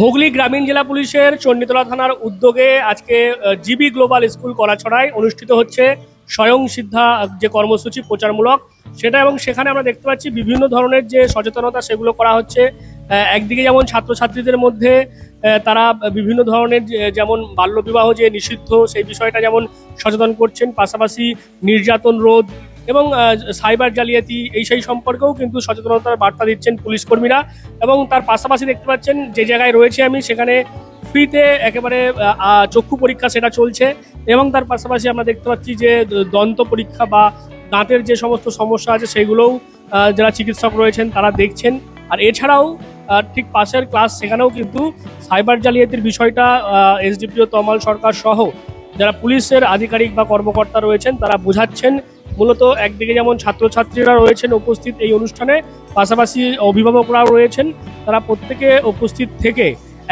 হুগলি গ্রামীণ জেলা পুলিশের চণ্ডীতলা থানার উদ্যোগে আজকে জিবি গ্লোবাল স্কুল করাছড়ায় অনুষ্ঠিত হচ্ছে স্বয়ং সিদ্ধা যে কর্মসূচি প্রচারমূলক, সেটা এবং সেখানে আমরা দেখতে পাচ্ছি বিভিন্ন ধরনের যে সচেতনতা সেগুলো করা হচ্ছে। একদিকে যেমন ছাত্রছাত্রীদের মধ্যে তারা বিভিন্ন ধরনের যেমন বাল্যবিবাহ যে নিষিদ্ধ, সেই বিষয়টা যেমন সচেতন করছেন, পাশাপাশি নির্যাতন রোধ এবং সাইবার জালিয়াতি, এই সেই সম্পর্কেও কিন্তু সচেতনতার বার্তা দিচ্ছেন পুলিশ কর্মীরা এবং তার পাশাপাশি দেখতে পাচ্ছেন যে জায়গায় রয়েছে আমি, সেখানে ফ্রিতে একেবারে চক্ষু পরীক্ষা সেটা চলছে এবং তার পাশাপাশি আমরা দেখতে পাচ্ছি যে দন্ত পরীক্ষা বা দাঁতের যে সমস্ত সমস্যা আছে সেগুলোও যারা চিকিৎসক রয়েছেন তারা দেখছেন। আর এছাড়াও ঠিক পাশের ক্লাস সেখানেও কিন্তু সাইবার জালিয়াতির বিষয়টা এসডিপিও তমাল সরকার সহ যারা পুলিশের আধিকারিক বা কর্মকর্তা রয়েছেন তারা বোঝাচ্ছেন মূলত একদিকে যেমন ছাত্রছাত্রীরা রয়েছেন উপস্থিত এই অনুষ্ঠানে, পাশাপাশি অভিভাবকরাও রয়েছেন। তারা প্রত্যেকে উপস্থিত থেকে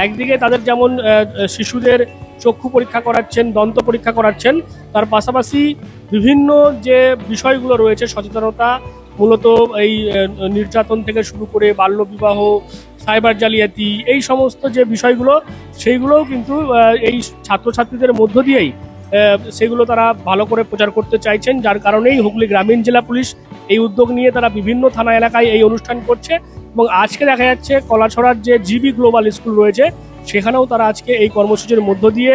একদিকে তাদের যেমন শিশুদের চক্ষু পরীক্ষা করাচ্ছেন, দন্ত পরীক্ষা করাচ্ছেন, তার পাশাপাশি বিভিন্ন যে বিষয়গুলো রয়েছে, সচেতনতা, মূলত এই নির্যাতন থেকে শুরু করে বাল্যবিবাহ, সাইবার জালিয়াতি, এই সমস্ত যে বিষয়গুলো, সেইগুলোও কিন্তু এই ছাত্রছাত্রীদের মধ্য দিয়েই সেগুলো তারা ভালো করে প্রচার করতে চাইছেন, যার কারণেই হুগলি গ্রামীণ জেলা পুলিশ এই উদ্যোগ নিয়ে তারা বিভিন্ন থানা এলাকায় এই অনুষ্ঠান করছে। এবং আজকে দেখা যাচ্ছে কলাছড়ার যে জিবি গ্লোবাল স্কুল রয়েছে, সেখানেও তারা আজকে এই কর্মসূচির মধ্য দিয়ে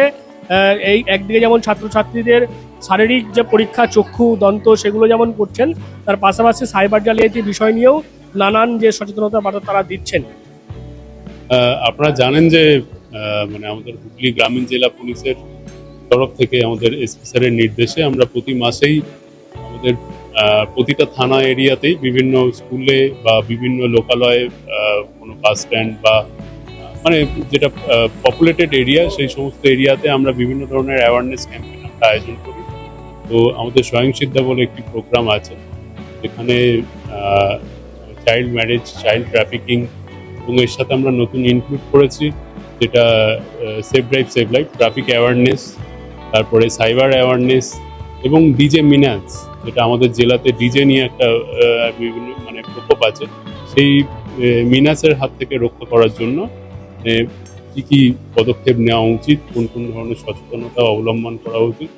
এই একদিকে যেমন ছাত্রছাত্রীদের শারীরিক যে পরীক্ষা, চক্ষু, দন্ত, সেগুলো যেমন করছেন, তার পাশাপাশি সাইবার জালিয়াতি বিষয় নিয়েও নানান যে সচেতনতা বার্তা তারা দিচ্ছেন। আপনারা জানেন যে মানে আমাদের হুগলি গ্রামীণ জেলা পুলিশের তরফ থেকে আমাদের এসপি নির্দেশে আমরা প্রতি মাসেই আমাদের প্রতিটা থানা এরিয়াতেই বিভিন্ন স্কুলে বা বিভিন্ন লোকালয়ে কোনো বাস স্ট্যান্ড বা মানে যেটা পপুলেটেড এরিয়া সেই সমস্ত এরিয়াতে আমরা বিভিন্ন ধরনের অ্যাওয়ারনেস ক্যাম্পেইন আমরা আয়োজন করি। তো আমাদের স্বয়ংসিদ্ধা বলে একটি প্রোগ্রাম আছে, যেখানে চাইল্ড ম্যারেজ চাইল্ড ট্রাফিকিং এবং এর সাথে আমরা নতুন ইনক্লুড করেছি, যেটা safe drive save life traffic awareness তারপরে সাইবার অ্যাওয়ারনেস এবং ডিজে মিনাস যেটা আমাদের জেলাতে ডিজে নিয়ে একটা বিভিন্ন মানে প্রকোপ আছে, সেই মিনাসের হাত থেকে রক্ষা করার জন্য কি কি পদক্ষেপ নেওয়া উচিত, কোন কোন ধরনের সচেতনতা অবলম্বন করা উচিত,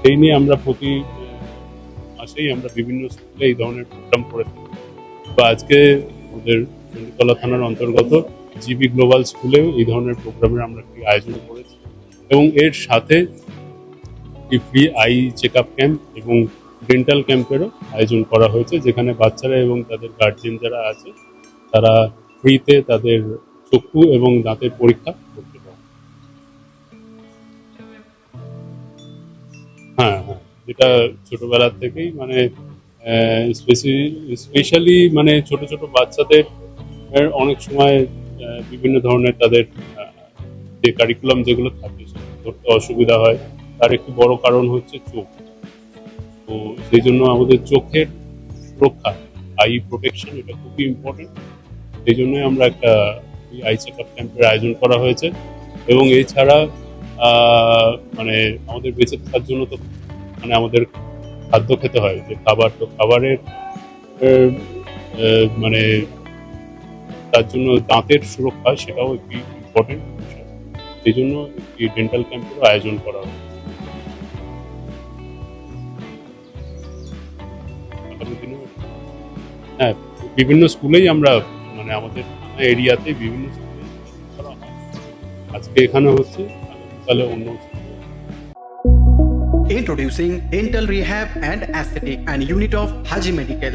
সেই নিয়ে আমরা প্রতি মাসেই আমরা বিভিন্ন স্কুলে এই ধরনের প্রোগ্রাম করে থাকি। তো আজকে আমাদের চণ্ডীতলা থানার অন্তর্গত জিবি গ্লোবাল স্কুলেও এই ধরনের প্রোগ্রামের আমরা একটি আয়োজন করেছি এবং এর সাথে একটি free eye check up camp এবং ডেন্টাল ক্যাম্পেরও আয়োজন করা হয়েছে, যেখানে বাচ্চারা এবং তাদের গার্জিয়ান যারা আছে, তারা ফ্রিতে তাদের চক্ষু এবং দাঁতের পরীক্ষা করতে পারে। হ্যাঁ হ্যাঁ যেটা ছোটবেলার থেকেই মানে স্পেশালি মানে ছোট ছোট বাচ্চাদের অনেক সময় বিভিন্ন ধরনের তাদের যে কারিকুলাম যেগুলো থাকে ধরতে অসুবিধা হয়। তার একটি বড় কারণ হচ্ছে চোখ। তো সেই জন্য আমাদের চোখের সুরক্ষা আই প্রোটেকশন এটা খুবই ইম্পর্টেন্ট সেই জন্যই আমরা একটা আই চেক আপ ক্যাম্পের আয়োজন করা হয়েছে। এবং এছাড়া মানে আমাদের বেঁচে থাকার জন্য তো মানে আমাদের খাদ্য খেতে হয়। যে খাবার তো খাবারের মানে তার জন্য দাঁতের সুরক্ষা, সেটাও একটি ইম্পর্টেন্ট বিষয়। সেই জন্য একটি ডেন্টাল ক্যাম্পেরও আয়োজন করা হয় হ্যাঁ বিভিন্ন স্কুলেই আমরা মানে আমাদের এরিয়াতে বিভিন্ন হয় আজকে এখানে হচ্ছে তাহলে অন্য Introducing Dental Rehab and Aesthetic and Unit of Haji Medical.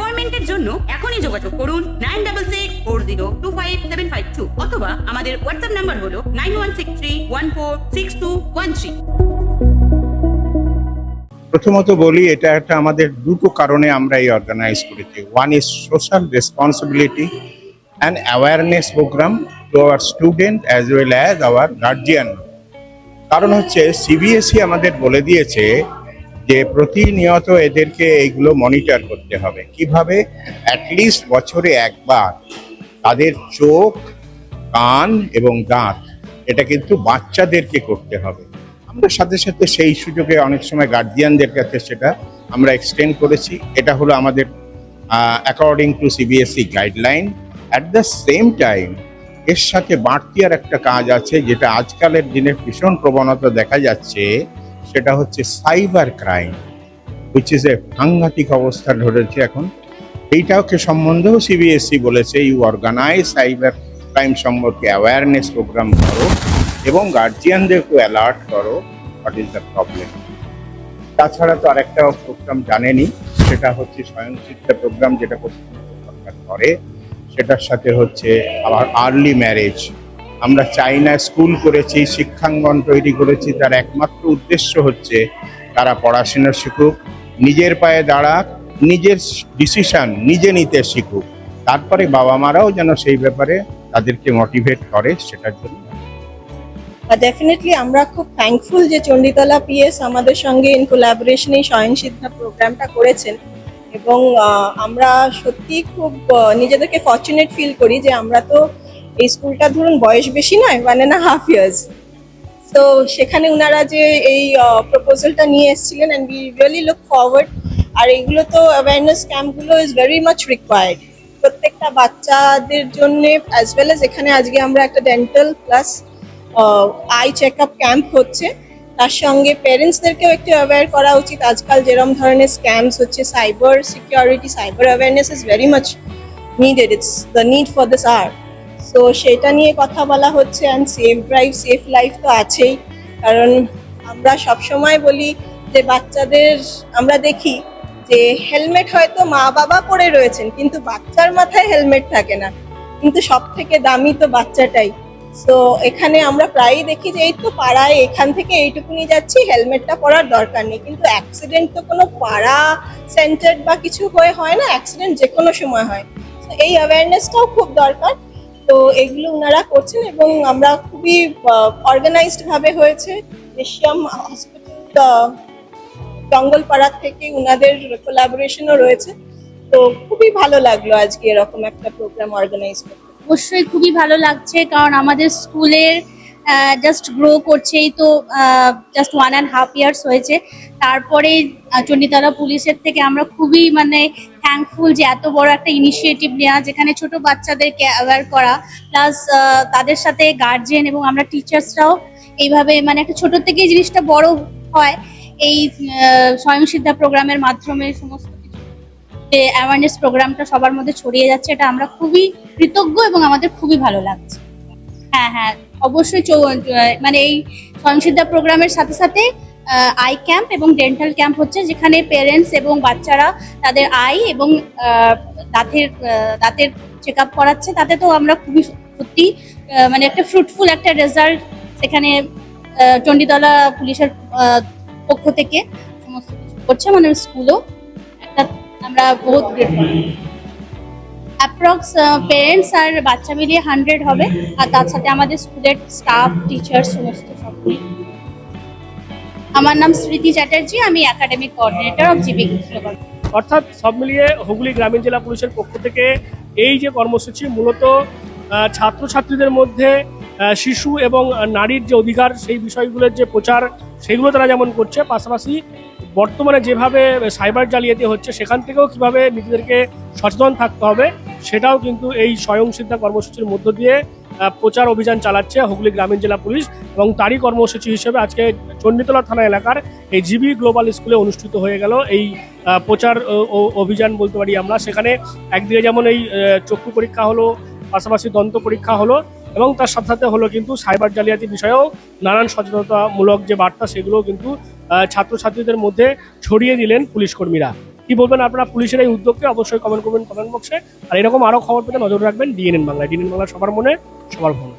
অ্যাপয়েন্টমেন্টের জন্য এখনই যোগাযোগ করুন nine double six four zero two five seven five two অথবা আমাদের হোয়াটসঅ্যাপ নাম্বার হলো nine one six three one four six two one three. প্রথমত বলি, এটা একটা আমাদের দুটো কারণে আমরা এই অর্গানাইজ করেছি। One is social responsibility and awareness programme to our student as well as our guardian কারণ হচ্ছে সিবিএসই E আমাদের বলে দিয়েছে যে প্রতিনিয়ত এদেরকে এইগুলো মনিটর করতে হবে। কীভাবে অ্যাটলিস্ট বছরে একবার তাদের চোখ, কান এবং দাঁত, এটা কিন্তু বাচ্চাদেরকে করতে হবে। আমরা সাথে সাথে সেই সুযোগে অনেক সময় গার্জিয়ানদের কাছে সেটা আমরা এক্সটেন্ড করেছি। এটা হলো আমাদের according to CBSE guideline at the same time এর সাথে বাড়তি আর একটা কাজ আছে, যেটা আজকালের দিনে ভীষণ প্রবণতা দেখা যাচ্ছে। সেটা হচ্ছে cyber crime which is a সাংঘাতিক অবস্থা ধরেছে এখন। এইটাকে সম্বন্ধেও সিবিএসই E বলেছে ইউ অর্গানাইজ সাইবার ক্রাইম সম্পর্কে অ্যাওয়ারনেস প্রোগ্রাম করো এবং গার্জিয়ানদেরকে অ্যালার্ট করো হোয়াট ইজ দ্য প্রবলেম তাছাড়া তো আরেকটা প্রোগ্রাম জানেনি, সেটা হচ্ছে স্বয়ংসিদ্ধা প্রোগ্রাম যেটা সরকার করে। সেটার সাথে হচ্ছে আবার আর্লি ম্যারেজ আমরা চাইনা স্কুল করেছি, শিক্ষাঙ্গন তৈরি করেছি, তার একমাত্র উদ্দেশ্য হচ্ছে তারা পড়াশোনা শিখুক, নিজের পায়ে দাঁড়াক, নিজের ডিসিশন নিজে নিতে শিখুক। তারপরে বাবা মারাও যেন সেই ব্যাপারে তাদেরকে মোটিভেট করে সেটার জন্য। ডেফিনেটলি আমরা খুব থ্যাঙ্কফুল যে চণ্ডীতলা পিএস আমাদের সঙ্গে ইন কোলাবোরেশন এই স্বয়ংসিদ্ধা প্রোগ্রামটা করেছেন। এবং আমরা সত্যি খুব নিজেদেরকে ফর্চুনেট ফিল করি যে আমরা তো এই স্কুলটা ধরুন বয়স বেশি নয় ওয়ান অ্যান্ড হাফ ইয়ার্স তো সেখানে ওনারা যে এই প্রপোজালটা নিয়ে এসেছিলেন and we really look forward আর এইগুলো তো অ্যাওয়ারনেস ক্যাম্পগুলো ইজ ভেরি মাচ রিকোয়ার্ড প্রত্যেকটা বাচ্চাদের জন্য অ্যাজ ওয়েল এস এখানে আজকে আমরা একটা dental plus eye checkup camp হচ্ছে। তার সঙ্গে প্যারেন্টসদেরকেও একটু অ্যাওয়্যার করা উচিত। আজকাল যেরকম ধরনের স্ক্যামস হচ্ছে cyber security cyber awareness is very much needed it's the need for this art so সেটা নিয়ে কথা বলা হচ্ছে and safe drive safe life তো আছেই। কারণ আমরা সবসময় বলি যে বাচ্চাদের, আমরা দেখি যে হেলমেট হয়তো মা বাবা পরে রয়েছেন, কিন্তু বাচ্চার মাথায় হেলমেট থাকে না। কিন্তু সব থেকে দামি তো বাচ্চাটাই। তো এখানে আমরা প্রায়ই দেখি যে এই তো পাড়ায়, এখান থেকে এইটুকুনি যাচ্ছি হেলমেটটা পরার দরকার নেই। কিন্তু অ্যাক্সিডেন্ট তো কোনো পাড়া সেন্টার বা কিছু হয়ে হয় না অ্যাক্সিডেন্ট যে কোনো সময় হয়। তো এই অ্যাওয়ারনেসটাও খুব দরকার। তো এগুলো ওনারা করছেন এবং আমরা খুবই অর্গানাইজড ভাবে হয়েছে। এশিয়াম হসপিটাল জঙ্গলপাড়া থেকে ওনাদের কোলাবোরেশনও রয়েছে। তো খুবই ভালো লাগল আজকে এরকম একটা প্রোগ্রাম অর্গানাইজ করতে। অবশ্যই খুবই ভালো লাগছে, কারণ আমাদের স্কুলের জাস্ট গ্রো করছেই তো just one and half years হয়েছে। তারপরে চণ্ডীতলা পুলিশের থেকে আমরা খুবই মানে থ্যাঙ্কফুল যে এত বড় একটা ইনিশিয়েটিভ নেওয়া যেখানে ছোট বাচ্চাদেরকে অ্যাওয়ার করা প্লাস তাদের সাথে গার্জেন এবং আমরা টিচার্সরাও এইভাবে মানে একটা ছোট থেকেই জিনিসটা বড় হয়। এই স্বয়ংসিদ্ধা প্রোগ্রামের মাধ্যমে সমস্ত অ্যাওয়ারনেস প্রোগ্রামটা সবার মধ্যে ছড়িয়ে যাচ্ছে, এটা আমরা খুবই কৃতজ্ঞ এবং আমাদের খুবই ভালো লাগছে। হ্যাঁ হ্যাঁ অবশ্যই মানে এই স্বয়ংসিদ্ধা প্রোগ্রামের সাথে সাথে আই ক্যাম্প এবং ডেন্টাল ক্যাম্প হচ্ছে যেখানে পেরেন্টস এবং বাচ্চারা তাদের আই এবং দাঁতের দাঁতের চেক আপ করাচ্ছে। তাতে তো আমরা খুবই সত্যি মানে একটা ফ্রুটফুল একটা রেজাল্ট সেখানে চণ্ডীতলা পুলিশের পক্ষ থেকে সমস্ত কিছু করছে। মানে স্কুলও একটা আমরা বহুত গ্রেটফুল অ্যাপ্রক্স পেরেন্টস আর বাচ্চা মিলিয়ে হান্ড্রেড হবে। আর তার সাথে আমাদের স্কুলের স্টাফ টিচার সমস্ত সব মিলিয়ে। আমার নাম স্মৃতি চ্যাটার্জি, আমি একাডেমিক কোঅর্ডিনেটর অফ জিবি অর্থাৎ সব মিলিয়ে হুগলি গ্রামীণ জেলা পুলিশের পক্ষ থেকে এই যে কর্মসূচি, মূলত ছাত্রছাত্রীদের মধ্যে শিশু এবং নারীর যে অধিকার, সেই বিষয়গুলোর যে প্রচার, সেগুলো তারা যেমন করছে, পাশাপাশি বর্তমানে যেভাবে সাইবার জালিয়াতি হচ্ছে, সেখান থেকেও কীভাবে নিজেদেরকে সচেতন থাকতে হবে, সেটাও কিন্তু এই স্বয়ংসিদ্ধা কর্মসূচির মধ্য দিয়ে প্রচার অভিযান চালাচ্ছে হুগলি গ্রামীণ জেলা পুলিশ এবং তারই কর্মসূচি হিসেবে আজকে চণ্ডীতলা থানা এলাকার এই জিবি গ্লোবাল স্কুলে অনুষ্ঠিত হয়ে গেল এই প্রচার অভিযান বলতে পারি আমরা। সেখানে একদিকে যেমন এই চক্ষু পরীক্ষা হলো, পাশাপাশি দন্ত পরীক্ষা হলো এবং তার সাথে সাথে হলো কিন্তু সাইবার জালিয়াতি বিষয়েও নানান সচেতনতামূলক যে বার্তা সেগুলো কিন্তু ছাত্রছাত্রীদের মধ্যে ছড়িয়ে দিলেন পুলিশ কর্মীরা। কি বলবেন আপনারা পুলিশের এই উদ্যোগকে? অবশ্যই কমেন্ট করবেন কমেন্ট বক্সে আর এরকম আরও খবর পেতে নজর রাখবেন ডিএনএন বাংলায়। ডিএনএন বাংলা সবার মনে। সবার মনে